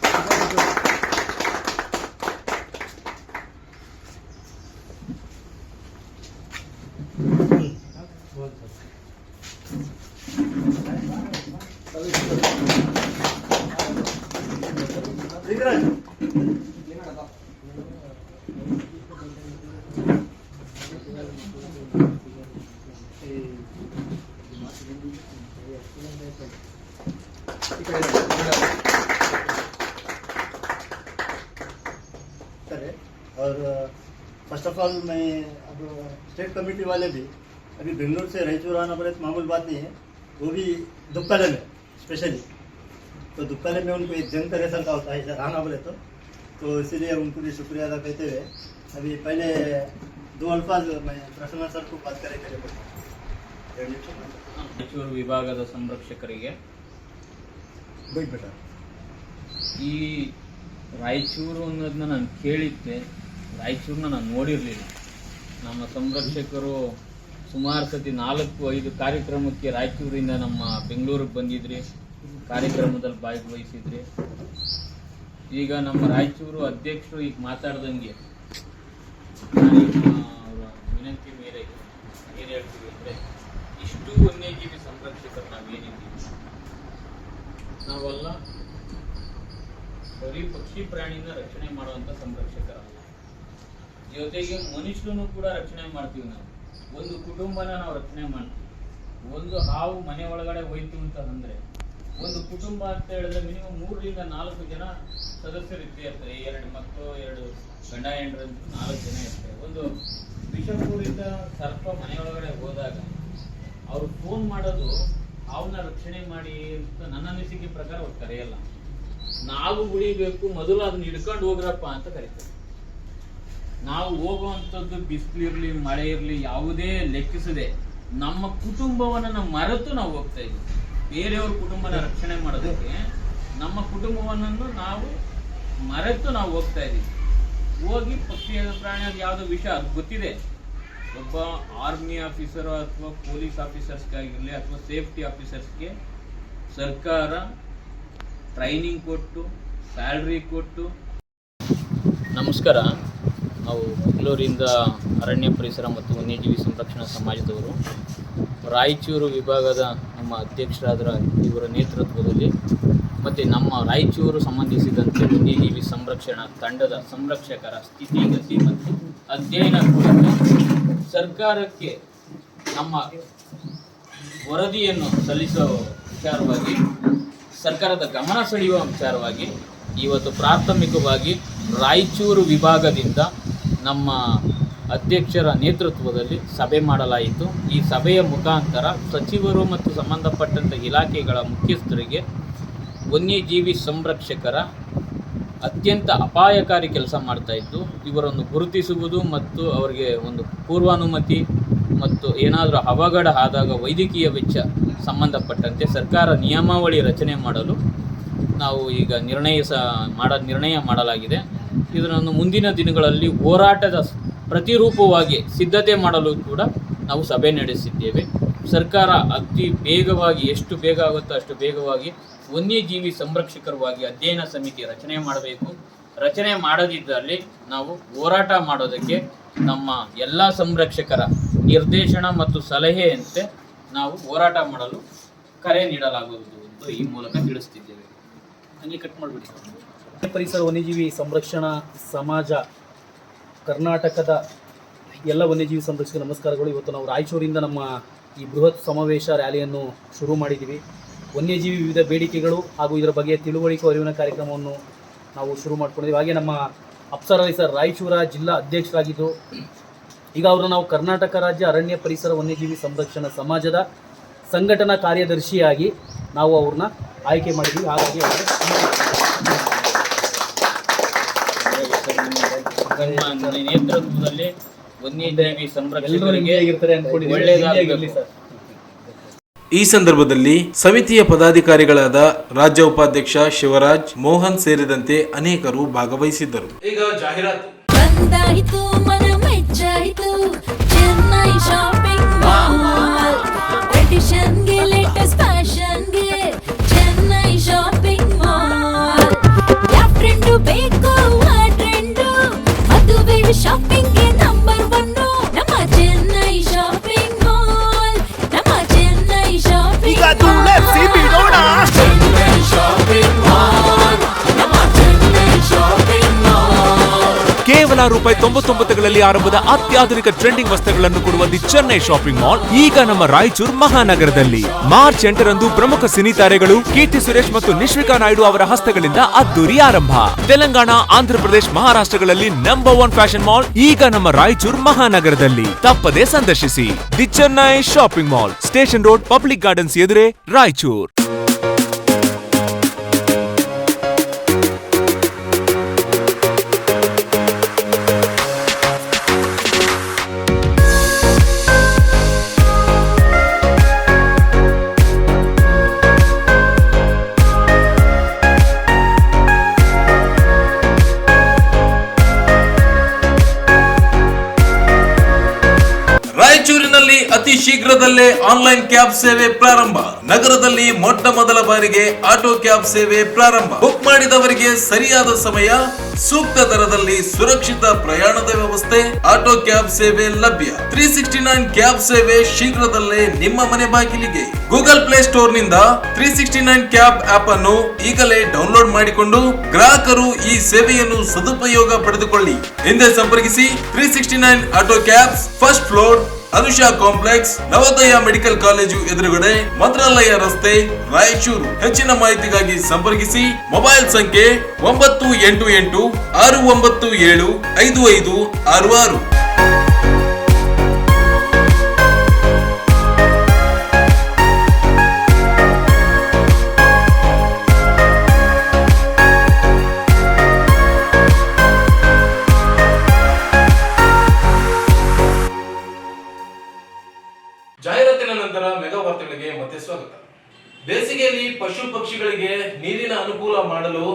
स्टेट कमेटी वाले भी अभी बेंगलोर से रायचूर आना पड़े तो मामूल बात नहीं है वो भी दुप्काले में स्पेशली तो दुप्काले में उनको एक जंग का रेसल का होता है इधर आना पड़े तो तो इसीलिए उनको भी शुक्रिया अदा कहते हुए अभी पहले दो अल्फाज मैं प्रसन्न सर को बात करें करे ರಾಯಚೂರು ವಿಭಾಗದ ಸಂರಕ್ಷಕರಿಗೆ बैठ बेटा ಈ ರಾಯಚೂರು ಅನ್ನೋದನ್ನ ನಾನು ಕೇಳಿದ್ದೆ ರಾಯಚೂರನ್ನ ನಾನು ನೋಡಿರಲಿಲ್ಲ ನಮ್ಮ ಸಂರಕ್ಷಕರು ಸುಮಾರು ಸತಿ ನಾಲ್ಕು, ಐದು ಕಾರ್ಯಕ್ರಮಕ್ಕೆ ರಾಯಚೂರಿಂದ ನಮ್ಮ ಬೆಂಗಳೂರಿಗೆ ಬಂದಿದ್ರಿ. ಕಾರ್ಯಕ್ರಮದಲ್ಲಿ ಭಾಗವಹಿಸಿದ್ರಿ. ಈಗ ನಮ್ಮ ರಾಯಚೂರು ಅಧ್ಯಕ್ಷರು ಈಗ ಮಾತಾಡ್ದಂಗೆ ವಿನಂತಿ ಮೇರೆಗೆ ಏನು ಹೇಳ್ತೀವಿ ಅಂದರೆ ಇಷ್ಟು ವನ್ಯಜೀವಿ ಸಂರಕ್ಷಕರು ನಾವೇನಿದ್ದೀವಿ. ನಾವೆಲ್ಲ ಬರೀ ಪಕ್ಷಿ ಪ್ರಾಣಿನ ರಕ್ಷಣೆ ಮಾಡುವಂತ ಸಂರಕ್ಷಕರಲ್ಲ. ಜೊತೆಗೆ ಮನುಷ್ಯರನ್ನು ಕೂಡ ರಕ್ಷಣೆ ಮಾಡ್ತೀವಿ ನಾವು. ಒಂದು ಕುಟುಂಬನ ನಾವು ರಕ್ಷಣೆ ಮಾಡ್ತೀವಿ. ಒಂದು ಹಾವು ಮನೆ ಒಳಗಡೆ ಹೋಯ್ತು ಅಂತ ಅಂದ್ರೆ, ಒಂದು ಕುಟುಂಬ ಅಂತ ಹೇಳಿದ್ರೆ ಮಿನಿಮಮ್ ಮೂರರಿಂದ ನಾಲ್ಕು ಜನ ಸದಸ್ಯರು ಇದ್ದೇ ಇರ್ತಾರೆ ಎರಡು ಮಕ್ಕಳು, ಎರಡು ಗಂಡ ಹೆಂಡ್ರಂತೂ ನಾಲ್ಕು ಜನ ಇರ್ತಾರೆ. ಒಂದು ವಿಷಪೂರಿತ ಸರ್ಪ ಮನೆಯೊಳಗಡೆ ಹೋದಾಗ ಅವ್ರು ಫೋನ್ ಮಾಡೋದು ಅವನ್ನ ರಕ್ಷಣೆ ಮಾಡಿ ಅಂತ ನನ್ನ ಅನಿಸಿಕೆ ಪ್ರಕಾರ ಅವ್ರು ಕರೆಯಲ್ಲ. ನಾವು ಉಳಿಬೇಕು ಮೊದಲು ಅದನ್ನ ಹಿಡ್ಕೊಂಡು ಹೋಗ್ರಪ್ಪ ಅಂತ ಕರೀತಾರೆ. ನಾವು ಹೋಗುವಂಥದ್ದು ಬಿಸಿಲು ಇರ್ಲಿ, ಮಳೆ ಇರಲಿ, ಯಾವುದೇ ಲೆಕ್ಕಿಸದೆ ನಮ್ಮ ಕುಟುಂಬವನ್ನು ಮರೆತು ನಾವು ಹೋಗ್ತಾ ಇದ್ದೀವಿ. ಬೇರೆಯವ್ರ ಕುಟುಂಬನ ರಕ್ಷಣೆ ಮಾಡೋದಕ್ಕೆ ನಮ್ಮ ಕುಟುಂಬವನ್ನು ನಾವು ಮರೆತು ನಾವು ಹೋಗ್ತಾ ಇದ್ದೀವಿ. ಹೋಗಿ ಪಕ್ಷಿ ಪ್ರಾಣಿ ಅದು ಯಾವುದೋ ವಿಷಯ ಅದು ಗೊತ್ತಿದೆ. ಒಬ್ಬ ಆರ್ಮಿ ಆಫೀಸರ್ ಅಥವಾ ಪೊಲೀಸ್ ಆಫೀಸರ್ಸ್ಗಾಗಿರಲಿ ಅಥವಾ ಸೇಫ್ಟಿ ಆಫೀಸರ್ಸ್ಗೆ ಸರ್ಕಾರ ಟ್ರೈನಿಂಗ್ ಕೊಟ್ಟು, ಸ್ಯಾಲ್ರಿ ಕೊಟ್ಟು. ನಮಸ್ಕಾರ. ನಾವು ಬೆಂಗಳೂರಿಂದ ಅರಣ್ಯ ಪರಿಸರ ಮತ್ತು ವನ್ಯಜೀವಿ ಸಂರಕ್ಷಣಾ ಸಮಾಜದವರು ರಾಯಚೂರು ವಿಭಾಗದ ನಮ್ಮ ಅಧ್ಯಕ್ಷರಾದ ಇವರ ನೇತೃತ್ವದಲ್ಲಿ ಮತ್ತು ನಮ್ಮ ರಾಯಚೂರು ಸಂಬಂಧಿಸಿದಂತೆ ವನ್ಯಜೀವಿ ಸಂರಕ್ಷಣಾ ತಂಡದ ಸಂರಕ್ಷಕರ ಸ್ಥಿತಿಗತಿ ಮತ್ತು ಅಧ್ಯಯನ ಕುರಿತು ಸರ್ಕಾರಕ್ಕೆ ನಮ್ಮ ವರದಿಯನ್ನು ಸಲ್ಲಿಸುವ ವಿಚಾರವಾಗಿ, ಸರ್ಕಾರದ ಗಮನ ಸೆಳೆಯುವ ವಿಚಾರವಾಗಿ ಇವತ್ತು ಪ್ರಾಥಮಿಕವಾಗಿ ರಾಯಚೂರು ವಿಭಾಗದಿಂದ ನಮ್ಮ ಅಧ್ಯಕ್ಷರ ನೇತೃತ್ವದಲ್ಲಿ ಸಭೆ ಮಾಡಲಾಯಿತು. ಈ ಸಭೆಯ ಮುಖಾಂತರ ಸಚಿವರು ಮತ್ತು ಸಂಬಂಧಪಟ್ಟಂಥ ಇಲಾಖೆಗಳ ಮುಖ್ಯಸ್ಥರಿಗೆ ವನ್ಯಜೀವಿ ಸಂರಕ್ಷಕರ ಅತ್ಯಂತ ಅಪಾಯಕಾರಿ ಕೆಲಸ ಮಾಡ್ತಾ ಇದ್ದು, ಇವರನ್ನು ಗುರುತಿಸುವುದು ಮತ್ತು ಅವರಿಗೆ ಒಂದು ಪೂರ್ವಾನುಮತಿ ಮತ್ತು ಏನಾದರೂ ಅವಘಡ ಆದಾಗ ವೈದ್ಯಕೀಯ ವೆಚ್ಚ ಸಂಬಂಧಪಟ್ಟಂತೆ ಸರ್ಕಾರ ನಿಯಮಾವಳಿ ರಚನೆ ಮಾಡಲು ನಾವು ಈಗ ನಿರ್ಣಯ ಸ ಮಾಡ ನಿರ್ಣಯ ಮಾಡಲಾಗಿದೆ. ಇದನ್ನು ಮುಂದಿನ ದಿನಗಳಲ್ಲಿ ಹೋರಾಟದ ಪ್ರತಿರೂಪವಾಗಿ ಸಿದ್ಧತೆ ಮಾಡಲು ಕೂಡ ನಾವು ಸಭೆ ನಡೆಸಿದ್ದೇವೆ. ಸರ್ಕಾರ ಅತಿ ಬೇಗವಾಗಿ ಎಷ್ಟು ಬೇಗ ಆಗುತ್ತೋ ಅಷ್ಟು ಬೇಗವಾಗಿ ವನ್ಯಜೀವಿ ಸಂರಕ್ಷಕರವಾಗಿ ಅಧ್ಯಯನ ಸಮಿತಿ ರಚನೆ ಮಾಡಬೇಕು. ರಚನೆ ಮಾಡದಿದ್ದಲ್ಲಿ ನಾವು ಹೋರಾಟ ಮಾಡೋದಕ್ಕೆ ನಮ್ಮ ಎಲ್ಲ ಸಂರಕ್ಷಕರ ನಿರ್ದೇಶನ ಮತ್ತು ಸಲಹೆಯಂತೆ ನಾವು ಹೋರಾಟ ಮಾಡಲು ಕರೆ ನೀಡಲಾಗುವುದು ಎಂದು ಈ ಮೂಲಕ ತಿಳಿಸ್ತಿದ್ದೇವೆ. ಹಂಗೆ ಕಟ್ ಮಾಡಿಬಿಡಿ. ಪರಿಸರ ವನ್ಯಜೀವಿ ಸಂರಕ್ಷಣಾ ಸಮಾಜ, ಕರ್ನಾಟಕದ ಎಲ್ಲ ವನ್ಯಜೀವಿ ಸಂರಕ್ಷಕ ನಮಸ್ಕಾರಗಳು. ಇವತ್ತು ನಾವು ರಾಯಚೂರಿಂದ ನಮ್ಮ ಈ ಬೃಹತ್ ಸಮಾವೇಶ ರ್ಯಾಲಿಯನ್ನು ಶುರು ಮಾಡಿದ್ದೀವಿ. ವನ್ಯಜೀವಿ ವಿವಿಧ ಬೇಡಿಕೆಗಳು ಹಾಗೂ ಇದರ ಬಗ್ಗೆ ತಿಳುವಳಿಕೆ ಅರಿವಿನ ಕಾರ್ಯಕ್ರಮವನ್ನು ನಾವು ಶುರು ಮಾಡ್ಕೊಂಡಿದ್ದೀವಿ. ಹಾಗೆ ನಮ್ಮ ಅಪ್ಸರ ಸರ್ ರಾಯಚೂರ ಜಿಲ್ಲಾ ಅಧ್ಯಕ್ಷರಾಗಿದ್ದು, ಈಗ ಅವರು ನಾವು ಕರ್ನಾಟಕ ರಾಜ್ಯ ಅರಣ್ಯ ಪರಿಸರ ವನ್ಯಜೀವಿ ಸಂರಕ್ಷಣಾ ಸಮಾಜದ ಸಂಘಟನಾ ಕಾರ್ಯದರ್ಶಿಯಾಗಿ ನಾವು ಅವ್ರನ್ನ ಆಯ್ಕೆ ಮಾಡಿದ್ದೀವಿ. ಹಾಗಾಗಿ ಅವರಿಗೆ ನಮ್ಮ ನೇತೃತ್ವದಲ್ಲಿ ವನ್ಯಜೀವಿ ಸಂರಕ್ಷಕರಿಗೆ ಒಳ್ಳೆಯದಾಗಲಿ ಸರ್. ಈ ಸಂದರ್ಭದಲ್ಲಿ ಸಮಿತಿಯ ಪದಾಧಿಕಾರಿಗಳಾದ ರಾಜ್ಯ ಉಪಾಧ್ಯಕ್ಷ ಶಿವರಾಜ್ ಮೋಹನ್ ಸೇರಿದಂತೆ ಅನೇಕರು ಭಾಗವಹಿಸಿದ್ದರು. ಈಗ ಜಾಹೀರಾತು. ಬಂದಾಯಿತು ಮನ ಮೆಚ್ಚಾಯಿತು. ಚೆನ್ನೈ ಶಾಪಿಂಗ್ ಮಾಲ್ ಟ್ರೆಡಿಷನ್ಗೆ ಲೇಟೆಸ್ಟ್ ಫ್ಯಾಷನ್ಗೆ ಚೆನ್ನೈ ಶಾಪಿಂಗ್ ಮಾಲ್ ಯಾವ ಟ್ರೆಂಡು ಬೇಕು shopping ಕೇವಲ ರೂಪಾಯಿ ತೊಂಬತ್ತೊಂಬತ್ತುಗಳಲ್ಲಿ ಆರಂಭದ ಅತ್ಯಾಧುನಿಕ ಟ್ರೆಂಡಿಂಗ್ ವಸ್ತುಗಳನ್ನು ಕೊಡುವ ದಿ ಚೆನ್ನೈ ಶಾಪಿಂಗ್ ಮಾಲ್ ಈಗ ನಮ್ಮ ರಾಯಚೂರು ಮಹಾನಗರದಲ್ಲಿ. ಮಾರ್ಚ್ ಎಂಟರಂದು ಪ್ರಮುಖ ಸಿನಿ ತಾರೆಗಳು ಕೀರ್ತಿ ಸುರೇಶ್ ಮತ್ತು ನಿಶ್ವಿಕಾ ನಾಯ್ಡು ಅವರ ಹಸ್ತಗಳಿಂದ ಅದ್ದೂರಿ ಆರಂಭ. ತೆಲಂಗಾಣ, ಆಂಧ್ರಪ್ರದೇಶ ಮಹಾರಾಷ್ಟ್ರಗಳಲ್ಲಿ ನಂಬರ್ ಒನ್ ಫ್ಯಾಷನ್ ಮಾಲ್ ಈಗ ನಮ್ಮ ರಾಯಚೂರು ಮಹಾನಗರದಲ್ಲಿ. ತಪ್ಪದೇ ಸಂದರ್ಶಿಸಿ. The Chennai shopping mall station road public gardens ಎದುರೇ Raichur. ಶೀಘ್ರದಲ್ಲೇ ಆನ್ಲೈನ್ ಕ್ಯಾಬ್ ಸೇವೆ ಪ್ರಾರಂಭ. ನಗರದಲ್ಲಿ ಮೊಟ್ಟ ಮೊದಲ ಬಾರಿಗೆ ಆಟೋ ಕ್ಯಾಬ್ ಸೇವೆ ಪ್ರಾರಂಭ. ಬುಕ್ ಮಾಡಿದವರಿಗೆ ಸರಿಯಾದ ಸಮಯ, ಸೂಕ್ತ ದರದಲ್ಲಿ ಸುರಕ್ಷಿತ ಪ್ರಯಾಣದ ವ್ಯವಸ್ಥೆ, ಆಟೋ ಕ್ಯಾಬ್ ಸೇವೆ ಲಭ್ಯ. ತ್ರೀ ಸಿಕ್ಸ್ಟಿ ನೈನ್ ಕ್ಯಾಬ್ ಸೇವೆ ಶೀಘ್ರದಲ್ಲೇ ನಿಮ್ಮ ಮನೆ ಬಾಗಿಲಿಗೆ. Google play ಸ್ಟೋರ್ನಿಂದ three sixty nine cab app ಅನ್ನು ಈಗಲೇ ಡೌನ್ಲೋಡ್ ಮಾಡಿಕೊಂಡು ಗ್ರಾಹಕರು ಈ ಸೇವೆಯನ್ನು ಸದುಪಯೋಗ ಪಡೆದುಕೊಳ್ಳಿ. ಹಿಂದೆ ಸಂಪರ್ಕಿಸಿ three sixty nine auto cab first floor Anusha complex, Navodaya medical college ಎದುರುಗಡೆ ಮಂತ್ರಾಲಯ ರಸ್ತೆ, ರಾಯಚೂರು. ಹೆಚ್ಚಿನ ಮಾಹಿತಿಗಾಗಿ ಸಂಪರ್ಕಿಸಿ, ಮೊಬೈಲ್ ಸಂಖ್ಯೆ ಒಂಬತ್ತು ಎಂಟು ಎಂಟು ಆರು ಒಂಬತ್ತು ಏಳು ಐದು ಐದು ಆರು ಆರು. ಬೇಸಿಗೆಯಲ್ಲಿ ಪಶು ಪಕ್ಷಿಗಳಿಗೆ ನೀರಿನ ಅನುಕೂಲ ಮಾಡಲು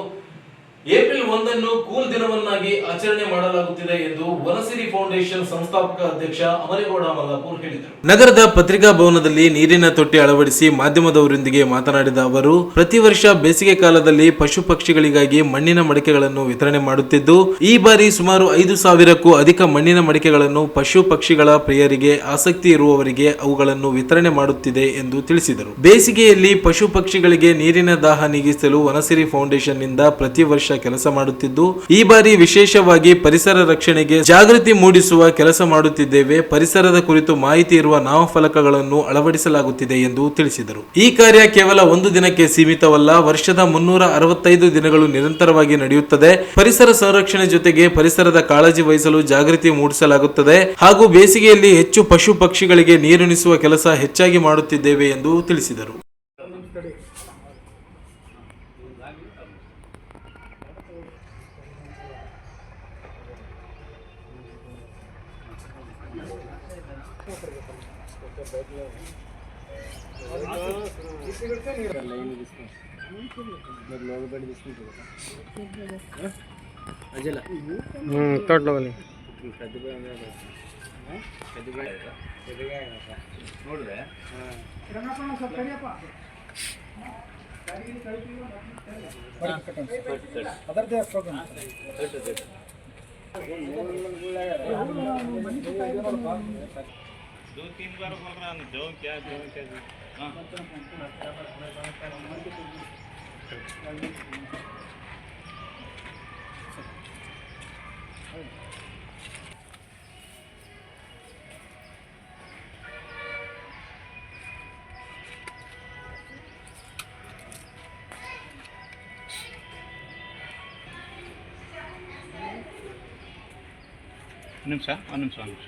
ಏಪ್ರಿಲ್ ಒಂದನ್ನು ಕೂಲ್ ದಿನವನ್ನಾಗಿ ಆಚರಣೆ ಮಾಡಲಾಗುತ್ತಿದೆ ಎಂದು ವನಸಿರಿ ಫೌಂಡೇಶನ್ ಸಂಸ್ಥಾಪಕ ಅಧ್ಯಕ್ಷ ಅಮರೇಗೌಡ ಮಲ್ಲಾಪುರ್ ಹೇಳಿದರು. ನಗರದ ಪತ್ರಿಕಾ ಭವನದಲ್ಲಿ ನೀರಿನ ತೊಟ್ಟಿ ಅಳವಡಿಸಿ ಮಾಧ್ಯಮದವರೊಂದಿಗೆ ಮಾತನಾಡಿದ ಅವರು, ಪ್ರತಿ ವರ್ಷ ಬೇಸಿಗೆ ಕಾಲದಲ್ಲಿ ಪಶು ಪಕ್ಷಿಗಳಿಗಾಗಿ ಮಣ್ಣಿನ ಮಡಿಕೆಗಳನ್ನು ವಿತರಣೆ ಮಾಡುತ್ತಿದ್ದು, ಈ ಬಾರಿ ಸುಮಾರು ಐದು ಸಾವಿರಕ್ಕೂ ಅಧಿಕ ಮಣ್ಣಿನ ಮಡಿಕೆಗಳನ್ನು ಪಶು ಪಕ್ಷಿಗಳ ಪ್ರಿಯರಿಗೆ ಆಸಕ್ತಿ ಇರುವವರಿಗೆ ಅವುಗಳನ್ನು ವಿತರಣೆ ಮಾಡುತ್ತಿದೆ ಎಂದು ತಿಳಿಸಿದರು. ಬೇಸಿಗೆಯಲ್ಲಿ ಪಶು ಪಕ್ಷಿಗಳಿಗೆ ನೀರಿನ ದಾಹ ನೀಗಿಸಲು ವನಸಿರಿ ಫೌಂಡೇಶನ್ನಿಂದ ಪ್ರತಿ ವರ್ಷ ಕೆಲಸ ಮಾಡುತ್ತಿದ್ದು, ಈ ಬಾರಿ ವಿಶೇಷವಾಗಿ ಪರಿಸರ ರಕ್ಷಣೆಗೆ ಜಾಗೃತಿ ಮೂಡಿಸುವ ಕೆಲಸ ಮಾಡುತ್ತಿದ್ದೇವೆ. ಪರಿಸರದ ಕುರಿತು ಮಾಹಿತಿ ಇರುವ ನಾಮಫಲಕಗಳನ್ನು ಅಳವಡಿಸಲಾಗುತ್ತಿದೆ ಎಂದು ತಿಳಿಸಿದರು. ಈ ಕಾರ್ಯ ಕೇವಲ ಒಂದು ದಿನಕ್ಕೆ ಸೀಮಿತವಲ್ಲ, ವರ್ಷದ ಮುನ್ನೂರ ಅರವತ್ತೈದು ದಿನಗಳು ನಿರಂತರವಾಗಿ ನಡೆಯುತ್ತದೆ. ಪರಿಸರ ಸಂರಕ್ಷಣೆ ಜೊತೆಗೆ ಪರಿಸರದ ಕಾಳಜಿ ವಹಿಸಲು ಜಾಗೃತಿ ಮೂಡಿಸಲಾಗುತ್ತದೆ. ಹಾಗೂ ಬೇಸಿಗೆಯಲ್ಲಿ ಹೆಚ್ಚು ಪಶು ಪಕ್ಷಿಗಳಿಗೆ ನೀರುಣಿಸುವ ಕೆಲಸ ಹೆಚ್ಚಾಗಿ ಮಾಡುತ್ತಿದ್ದೇವೆ ಎಂದು ತಿಳಿಸಿದರು. ರೂಪಾಯಿ ಬಿಸ್ನೆಸ್ ಅಜಿಲ್ಲ ಹ್ಞೂ ತೋಟ್ಲವಲ್ಲಿ ಕದ್ದುಬೆ ಅಂದರೆ ಕದ್ದುಬೆ ಕದ್ದುಬೆ ನೋಡಿದೆ ಅದರದೇ ಪ್ರೋಗ್ರಾಮ್ दो तीन बार बोल रहा हूँ जो क्या जो क्या हाँ ನಿಮಿಷ ಒಂದು ನಿಮಿಷ ಒಂದು ನಿಮಿಷ.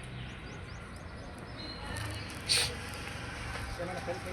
ఏమైనా కలిపి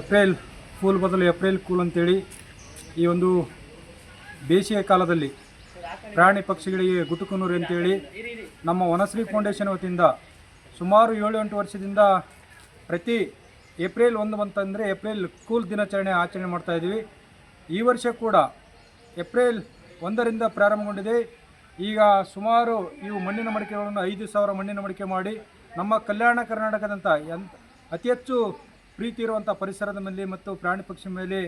ಏಪ್ರಿಲ್ ಫೂಲ್ ಬದಲು ಏಪ್ರಿಲ್ ಕೂಲ್ ಅಂತೇಳಿ ಈ ಒಂದು ಬೇಸಿಗೆ ಕಾಲದಲ್ಲಿ ಪ್ರಾಣಿ ಪಕ್ಷಿಗಳಿಗೆ ಗುಟುಕುನೂರು ಅಂತೇಳಿ ನಮ್ಮ ವನಶ್ರೀ ಫೌಂಡೇಶನ್ ವತಿಯಿಂದ ಸುಮಾರು ಏಳು ಎಂಟು ವರ್ಷದಿಂದ ಪ್ರತಿ ಏಪ್ರಿಲ್ ಒಂದು ಬಂತಂದರೆ ಏಪ್ರಿಲ್ ಕೂಲ್ ದಿನಾಚರಣೆ ಆಚರಣೆ ಮಾಡ್ತಾ ಇದ್ದೀವಿ. ಈ ವರ್ಷ ಕೂಡ ಏಪ್ರಿಲ್ ಒಂದರಿಂದ ಪ್ರಾರಂಭಗೊಂಡಿದೆ. ಈಗ ಸುಮಾರು ಇವು ಮಣ್ಣಿನ ಮಡಿಕೆಗಳನ್ನು ಐದು ಸಾವಿರ ಮಣ್ಣಿನ ಮಡಿಕೆ ಮಾಡಿ ನಮ್ಮ ಕಲ್ಯಾಣ ಕರ್ನಾಟಕದಂಥ ಎಂತ ಅತಿ ಹೆಚ್ಚು ಪ್ರೀತಿ ಇರುವಂಥ ಪರಿಸರದ ಮೇಲೆ ಮತ್ತು ಪ್ರಾಣಿ ಪಕ್ಷಿ ಮೇಲೆ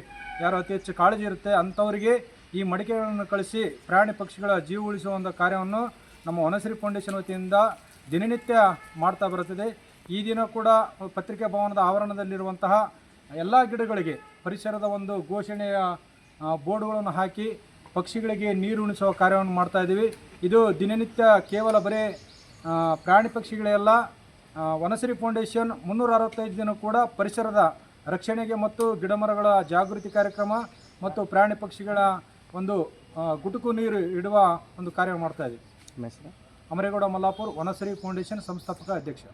ಯಾರು ಅತಿ ಹೆಚ್ಚು ಕಾಳಜಿ ಇರುತ್ತೆ ಅಂಥವರಿಗೆ ಈ ಮಡಿಕೆಗಳನ್ನು ಕಳಿಸಿ ಪ್ರಾಣಿ ಪಕ್ಷಿಗಳ ಜೀವ ಉಳಿಸುವ ಒಂದು ಕಾರ್ಯವನ್ನು ನಮ್ಮ ವನಶ್ರೀ ಫೌಂಡೇಶನ್ ವತಿಯಿಂದ ದಿನನಿತ್ಯ ಮಾಡ್ತಾ ಬರುತ್ತದೆ. ಈ ದಿನ ಕೂಡ ಪತ್ರಿಕಾ ಭವನದ ಆವರಣದಲ್ಲಿರುವಂತಹ ಎಲ್ಲ ಗಿಡಗಳಿಗೆ ಪರಿಸರದ ಒಂದು ಘೋಷಣೆಯ ಬೋರ್ಡ್ಗಳನ್ನು ಹಾಕಿ ಪಕ್ಷಿಗಳಿಗೆ ನೀರು ಉಣಿಸುವ ಕಾರ್ಯವನ್ನು ಮಾಡ್ತಾ ಇದ್ದೀವಿ. ಇದು ದಿನನಿತ್ಯ ಕೇವಲ ಬರೀ ಪ್ರಾಣಿ ಪಕ್ಷಿಗಳೆಲ್ಲ ವನಸಿರಿ ವನಶ್ರೀ ಫೌಂಡೇಶನ್ ಮುನ್ನೂರ ಅರವತ್ತೈದು ದಿನ ಕೂಡ ಪರಿಸರದ ರಕ್ಷಣೆಗೆ ಮತ್ತು ಗಿಡಮರಗಳ ಜಾಗೃತಿ ಕಾರ್ಯಕ್ರಮ ಮತ್ತು ಪ್ರಾಣಿ ಪಕ್ಷಿಗಳ ಒಂದು ಗುಟುಕು ನೀರು ಇಡುವ ಒಂದು ಕಾರ್ಯ ಮಾಡ್ತಾ ಇದ್ದೀವಿ. ಅಮರೇಗೌಡ ಮಲ್ಲಾಪುರ್ ವನಶ್ರೀ ಫೌಂಡೇಶನ್ ಸಂಸ್ಥಾಪಕ ಅಧ್ಯಕ್ಷ.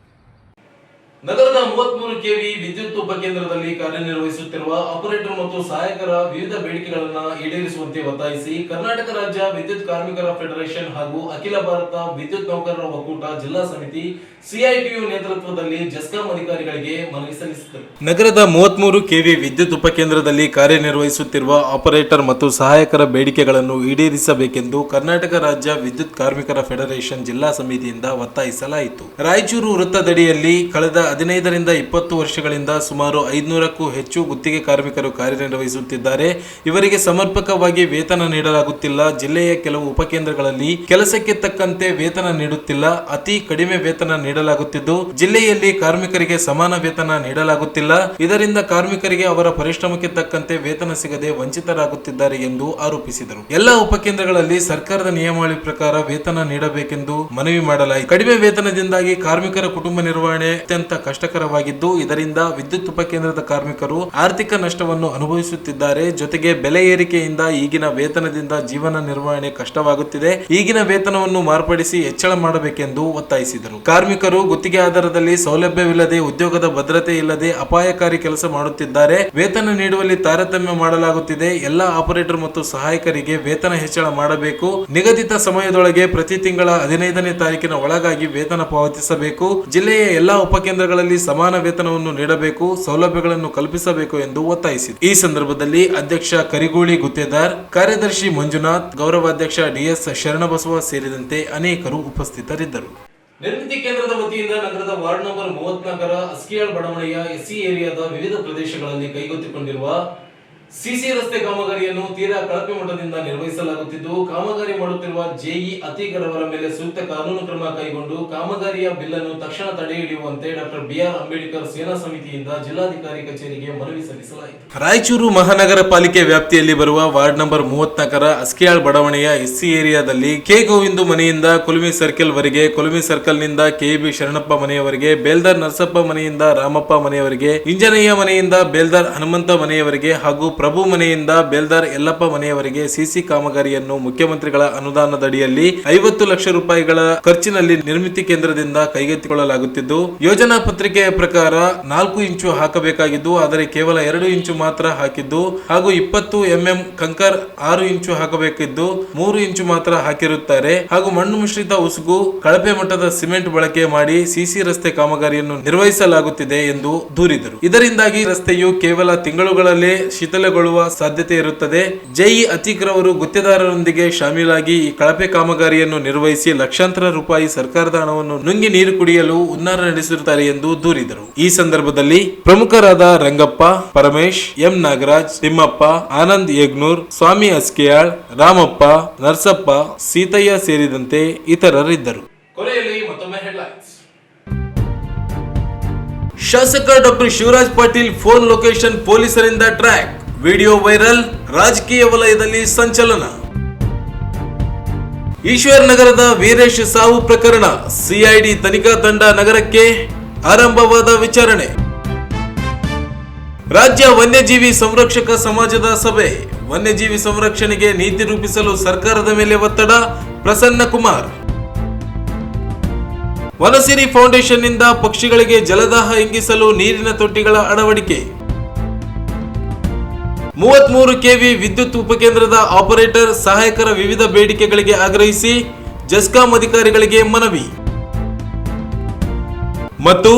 ನಗರದ ಮೂವತ್ಮೂರು ಕೆವಿ ವಿದ್ಯುತ್ ಉಪಕೇಂದ್ರದಲ್ಲಿ ಕಾರ್ಯನಿರ್ವಹಿಸುತ್ತಿರುವ ಆಪರೇಟರ್ ಮತ್ತು ಸಹಾಯಕರ ವಿವಿಧ ಬೇಡಿಕೆಗಳನ್ನು ಈಡೇರಿಸುವಂತೆ ಒತ್ತಾಯಿಸಿ ಕರ್ನಾಟಕ ರಾಜ್ಯ ವಿದ್ಯುತ್ ಕಾರ್ಮಿಕರ ಫೆಡರೇಷನ್ ಹಾಗೂ ಅಖಿಲ ಭಾರತ ವಿದ್ಯುತ್ ನೌಕರರ ಒಕ್ಕೂಟ ಜಿಲ್ಲಾ ಸಮಿತಿ ಸಿಐಟಿಯು ನೇತೃತ್ವದಲ್ಲಿ ಜಸ್ಕಾಂ ಅಧಿಕಾರಿಗಳಿಗೆ ಮನವಿ ಸಲ್ಲಿಸಿದರು. ನಗರದ ಮೂವತ್ಮೂರು ಕೆವಿ ವಿದ್ಯುತ್ ಉಪಕೇಂದ್ರದಲ್ಲಿ ಕಾರ್ಯನಿರ್ವಹಿಸುತ್ತಿರುವ ಆಪರೇಟರ್ ಮತ್ತು ಸಹಾಯಕರ ಬೇಡಿಕೆಗಳನ್ನು ಈಡೇರಿಸಬೇಕೆಂದು ಕರ್ನಾಟಕ ರಾಜ್ಯ ವಿದ್ಯುತ್ ಕಾರ್ಮಿಕರ ಫೆಡರೇಷನ್ ಜಿಲ್ಲಾ ಸಮಿತಿಯಿಂದ ಒತ್ತಾಯಿಸಲಾಯಿತು. ರಾಯಚೂರು ವೃತ್ತದಡಿಯಲ್ಲಿ ಕಳೆದ ಹದಿನೈದರಿಂದ ಇಪ್ಪತ್ತು ವರ್ಷಗಳಿಂದ ಸುಮಾರು ಐದುನೂರಕ್ಕೂ ಹೆಚ್ಚು ಗುತ್ತಿಗೆ ಕಾರ್ಮಿಕರು ಕಾರ್ಯನಿರ್ವಹಿಸುತ್ತಿದ್ದಾರೆ. ಇವರಿಗೆ ಸಮರ್ಪಕವಾಗಿ ವೇತನ ನೀಡಲಾಗುತ್ತಿಲ್ಲ. ಜಿಲ್ಲೆಯ ಕೆಲವು ಉಪಕೇಂದ್ರಗಳಲ್ಲಿ ಕೆಲಸಕ್ಕೆ ತಕ್ಕಂತೆ ವೇತನ ನೀಡುತ್ತಿಲ್ಲ. ಅತಿ ಕಡಿಮೆ ವೇತನ ನೀಡಲಾಗುತ್ತಿದ್ದು, ಜಿಲ್ಲೆಯಲ್ಲಿ ಕಾರ್ಮಿಕರಿಗೆ ಸಮಾನ ವೇತನ ನೀಡಲಾಗುತ್ತಿಲ್ಲ. ಇದರಿಂದ ಕಾರ್ಮಿಕರಿಗೆ ಅವರ ಪರಿಶ್ರಮಕ್ಕೆ ತಕ್ಕಂತೆ ವೇತನ ಸಿಗದೆ ವಂಚಿತರಾಗುತ್ತಿದ್ದಾರೆ ಎಂದು ಆರೋಪಿಸಿದರು. ಎಲ್ಲ ಉಪಕೇಂದ್ರಗಳಲ್ಲಿ ಸರ್ಕಾರದ ನಿಯಮಾವಳಿ ಪ್ರಕಾರ ವೇತನ ನೀಡಬೇಕೆಂದು ಮನವಿ ಮಾಡಲಾಯಿತು. ಕಡಿಮೆ ವೇತನದಿಂದಾಗಿ ಕಾರ್ಮಿಕರ ಕುಟುಂಬ ನಿರ್ವಹಣೆ ಅತ್ಯಂತ ಕಷ್ಟಕರವಾಗಿದ್ದು, ಇದರಿಂದ ವಿದ್ಯುತ್ ಉಪಕೇಂದ್ರದ ಕಾರ್ಮಿಕರು ಆರ್ಥಿಕ ನಷ್ಟವನ್ನು ಅನುಭವಿಸುತ್ತಿದ್ದಾರೆ. ಜೊತೆಗೆ ಬೆಲೆ ಏರಿಕೆಯಿಂದ ಈಗಿನ ವೇತನದಿಂದ ಜೀವನ ನಿರ್ವಹಣೆ ಕಷ್ಟವಾಗುತ್ತಿದೆ. ಈಗಿನ ವೇತನವನ್ನು ಮಾರ್ಪಡಿಸಿ ಹೆಚ್ಚಳ ಮಾಡಬೇಕೆಂದು ಒತ್ತಾಯಿಸಿದರು. ಕಾರ್ಮಿಕರು ಗುತ್ತಿಗೆ ಆಧಾರದಲ್ಲಿ ಸೌಲಭ್ಯವಿಲ್ಲದೆ ಉದ್ಯೋಗದ ಭದ್ರತೆ ಇಲ್ಲದೆ ಅಪಾಯಕಾರಿ ಕೆಲಸ ಮಾಡುತ್ತಿದ್ದಾರೆ. ವೇತನ ನೀಡುವಲ್ಲಿ ತಾರತಮ್ಯ ಮಾಡಲಾಗುತ್ತಿದೆ. ಎಲ್ಲ ಆಪರೇಟರ್ ಮತ್ತು ಸಹಾಯಕರಿಗೆ ವೇತನ ಹೆಚ್ಚಳ ಮಾಡಬೇಕು. ನಿಗದಿತ ಸಮಯದೊಳಗೆ ಪ್ರತಿ ತಿಂಗಳ ಹದಿನೈದನೇ ತಾರೀಕಿನ ಒಳಗಾಗಿ ವೇತನ ಪಾವತಿಸಬೇಕು. ಜಿಲ್ಲೆಯ ಎಲ್ಲಾ ಉಪಕೇಂದ್ರಗಳಲ್ಲಿ ಸಮಾನ ವೇತನವನ್ನು ನೀಡಬೇಕು, ಸೌಲಭ್ಯಗಳನ್ನು ಕಲ್ಪಿಸಬೇಕು ಎಂದು ಒತ್ತಾಯಿಸಿದರು. ಈ ಸಂದರ್ಭದಲ್ಲಿ ಅಧ್ಯಕ್ಷ ಕರಿಗೋಳಿ ಗುತ್ತೇದಾರ್, ಕಾರ್ಯದರ್ಶಿ ಮಂಜುನಾಥ್, ಗೌರವಾಧ್ಯಕ್ಷ ಡಿಎಸ್ ಶರಣಬಸವ ಸೇರಿದಂತೆ ಅನೇಕರು ಉಪಸ್ಥಿತರಿದ್ದರು. ನಿರ್ಮಿತಿ ಕೇಂದ್ರದ ವತಿಯಿಂದ ನಗರದ ವಾರ್ಡ್ ನಂಬರ್ ಮೂವತ್ನಾಲ್ಕರ ಅಸ್ಕಿಯಾಳ್ ಬಡಾವಣೆಯ ಎಸ್ಸಿ ಏರಿಯಾದ ವಿವಿಧ ಪ್ರದೇಶಗಳಲ್ಲಿ ಕೈಗೆತ್ತಿಕೊಂಡಿರುವ ಸಿಸಿ ರಸ್ತೆ ಕಾಮಗಾರಿಯನ್ನು ತೀರಾ ಕಳಪೆ ಮಟ್ಟದಿಂದ ನಿರ್ವಹಿಸಲಾಗುತ್ತಿದ್ದು, ಕಾಮಗಾರಿ ಮಾಡುತ್ತಿರುವ ಜೆಇ ಅತಿಗರವರ ಮೇಲೆ ಸೂಕ್ತ ಕಾನೂನು ಕ್ರಮ ಕೈಗೊಂಡು ಕಾಮಗಾರಿಯ ಬಿಲ್ ಅನ್ನು ತಕ್ಷಣ ತಡೆ ಹಿಡಿಯುವಂತೆ ಡಾಕ್ಟರ್ ಬಿಆರ್ ಅಂಬೇಡ್ಕರ್ ಸೇನಾ ಸಮಿತಿಯಿಂದ ಜಿಲ್ಲಾಧಿಕಾರಿ ಕಚೇರಿಗೆ ಮನವಿ ಸಲ್ಲಿಸಲಾಯಿತು. ರಾಯಚೂರು ಮಹಾನಗರ ಪಾಲಿಕೆ ವ್ಯಾಪ್ತಿಯಲ್ಲಿ ಬರುವ ವಾರ್ಡ್ ನಂಬರ್ ಮೂವತ್ನಾಲ್ಕರ ಅಸ್ಕಿಯಾಳ್ ಬಡಾವಣೆಯ ಎಸ್ಸಿ ಏರಿಯಾದಲ್ಲಿ ಕೆ ಗೋವಿಂದು ಮನೆಯಿಂದ ಕುಲುಮಿ ಸರ್ಕಲ್ ವರೆಗೆ, ಕುಲುಮಿ ಸರ್ಕಲ್ನಿಂದ ಕೆಬಿ ಶರಣಪ್ಪ ಮನೆಯವರೆಗೆ, ಬೇಲ್ದಾರ್ ನರಸಪ್ಪ ಮನೆಯಿಂದ ರಾಮಪ್ಪ ಮನೆಯವರೆಗೆ ಇಂಜನಯ್ಯ ಮನೆಯಿಂದ ಬೇಲ್ದಾರ್ ಹನುಮಂತ ಮನೆಯವರೆಗೆ ಹಾಗೂ ಪ್ರಭು ಮನೆಯಿಂದ ಬೇಲ್ದಾರ್ ಯಲ್ಲಪ್ಪ ಮನೆಯವರಿಗೆ ಸಿಸಿ ಕಾಮಗಾರಿಯನ್ನು ಮುಖ್ಯಮಂತ್ರಿಗಳ ಅನುದಾನದಡಿಯಲ್ಲಿ ಐವತ್ತು ಲಕ್ಷ ರೂಪಾಯಿಗಳ ಖರ್ಚಿನಲ್ಲಿ ನಿರ್ಮಿತಿ ಕೇಂದ್ರದಿಂದ ಕೈಗೆತ್ತಿಕೊಳ್ಳಲಾಗುತ್ತಿದ್ದು, ಯೋಜನಾ ಪತ್ರಿಕೆಯ ಪ್ರಕಾರ ನಾಲ್ಕು ಇಂಚು ಹಾಕಬೇಕಾಗಿದ್ದು, ಆದರೆ ಕೇವಲ ಎರಡು ಇಂಚು ಮಾತ್ರ ಹಾಕಿದ್ದು ಹಾಗೂ ಇಪ್ಪತ್ತು ಎಂಎಂ ಕಂಕರ್ ಆರು ಇಂಚು ಹಾಕಬೇಕಿದ್ದು ಮೂರು ಇಂಚು ಮಾತ್ರ ಹಾಕಿರುತ್ತಾರೆ. ಹಾಗೂ ಮಣ್ಣು ಮಿಶ್ರಿತ ಉಸುಗು ಕಳಪೆ ಮಟ್ಟದ ಸಿಮೆಂಟ್ ಬಳಕೆ ಮಾಡಿ ಸಿಸಿ ರಸ್ತೆ ಕಾಮಗಾರಿಯನ್ನು ನಿರ್ವಹಿಸಲಾಗುತ್ತಿದೆ ಎಂದು ದೂರಿದರು. ಇದರಿಂದಾಗಿ ರಸ್ತೆಯು ಕೇವಲ ತಿಂಗಳುಗಳಲ್ಲೇ ಶಿಥಿಲಗೊಳ್ಳುವ ಸಾಧ್ಯತೆ ಇರುತ್ತದೆ. ಜೈ ಅತೀಕ್ ರವರು ಗುತ್ತೇದಾರರೊಂದಿಗೆ ಶಾಮೀಲಾಗಿ ಈ ಕಳಪೆ ಕಾಮಗಾರಿಯನ್ನು ನಿರ್ವಹಿಸಿ ಲಕ್ಷಾಂತರ ರೂಪಾಯಿ ಸರ್ಕಾರದ ಹಣವನ್ನು ನುಂಗಿ ನೀರು ಕುಡಿಯಲು ಉನ್ನಾರ ನಡೆಸಿರುತ್ತಾರೆ ಎಂದು ದೂರಿದರು. ಈ ಸಂದರ್ಭದಲ್ಲಿ ಪ್ರಮುಖರಾದ ರಂಗಪ್ಪ ಪರಮೇಶ್ ಎಂ ನಾಗರಾಜ್ ತಿಮ್ಮಪ್ಪ ಆನಂದ್ ಯಗ್ನೂರ್ ಸ್ವಾಮಿ ಅಸ್ಕಿಯಾಳ್ ರಾಮಪ್ಪ ನರಸಪ್ಪ ಸೀತಯ್ಯ ಸೇರಿದಂತೆ ಇತರರಿದ್ದರು. ಶಾಸಕ doctor Shivaraj Patil phone location ಪೊಲೀಸರಿಂದ ಟ್ರ್ಯಾಕ್. ವಿಡಿಯೋ ವೈರಲ್, ರಾಜಕೀಯ ವಲಯದಲ್ಲಿ ಸಂಚಲನ. ಈಶ್ವರ್ ನಗರದ ವೀರೇಶ್ ಸಾವು ಪ್ರಕರಣ, ಸಿಐಡಿ ತನಿಖಾ ತಂಡ ನಗರಕ್ಕೆ ಆರಂಭವಾದ ವಿಚಾರಣೆ. ರಾಜ್ಯ ವನ್ಯಜೀವಿ ಸಂರಕ್ಷಕ ಸಮಾಜದ ಸಭೆ, ವನ್ಯಜೀವಿ ಸಂರಕ್ಷಣೆಗೆ ನೀತಿ ರೂಪಿಸಲು ಸರ್ಕಾರದ ಮೇಲೆ ಒತ್ತಡ, ಪ್ರಸನ್ನ ಕುಮಾರ್. ವನಸಿರಿ ಫೌಂಡೇಶನ್ನಿಂದ ಪಕ್ಷಿಗಳಿಗೆ ಜಲದಾಹ ಇಂಗಿಸಲು ನೀರಿನ ತೊಟ್ಟಿಗಳ ಅಳವಡಿಕೆ. ಮೂವತ್ಮೂರು ಕೆವಿ ವಿದ್ಯುತ್ ಉಪಕೇಂದ್ರದ ಆಪರೇಟರ್ ಸಹಾಯಕರ ವಿವಿಧ ಬೇಡಿಕೆಗಳಿಗೆ ಆಗ್ರಹಿಸಿ ಜಸ್ಕಾಂ ಅಧಿಕಾರಿಗಳಿಗೆ ಮನವಿ. ಮತ್ತು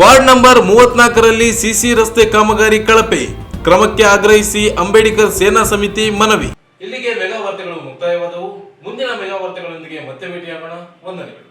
ವಾರ್ಡ್ ನಂಬರ್ ಮೂವತ್ನಾಲ್ಕರಲ್ಲಿ ಸಿಸಿ ರಸ್ತೆ ಕಾಮಗಾರಿ ಕಳಪೆ. ಕ್ರಮಕ್ಕೆ ಆಗ್ರಹಿಸಿ ಅಂಬೇಡ್ಕರ್ ಸೇನಾ ಸಮಿತಿ ಮನವಿ. ಇಲ್ಲಿಗೆ ಮೆಗಾ ವಾರ್ತೆಗಳು ಮುಕ್ತಾಯವಾದವು. ಮುಂದಿನ ಮೆಗಾ ವಾರ್ತೆಗಳೊಂದಿಗೆ ಮತ್ತೆ ಭೇಟಿಯಾಗೋಣ. ವಂದನೆಗಳು.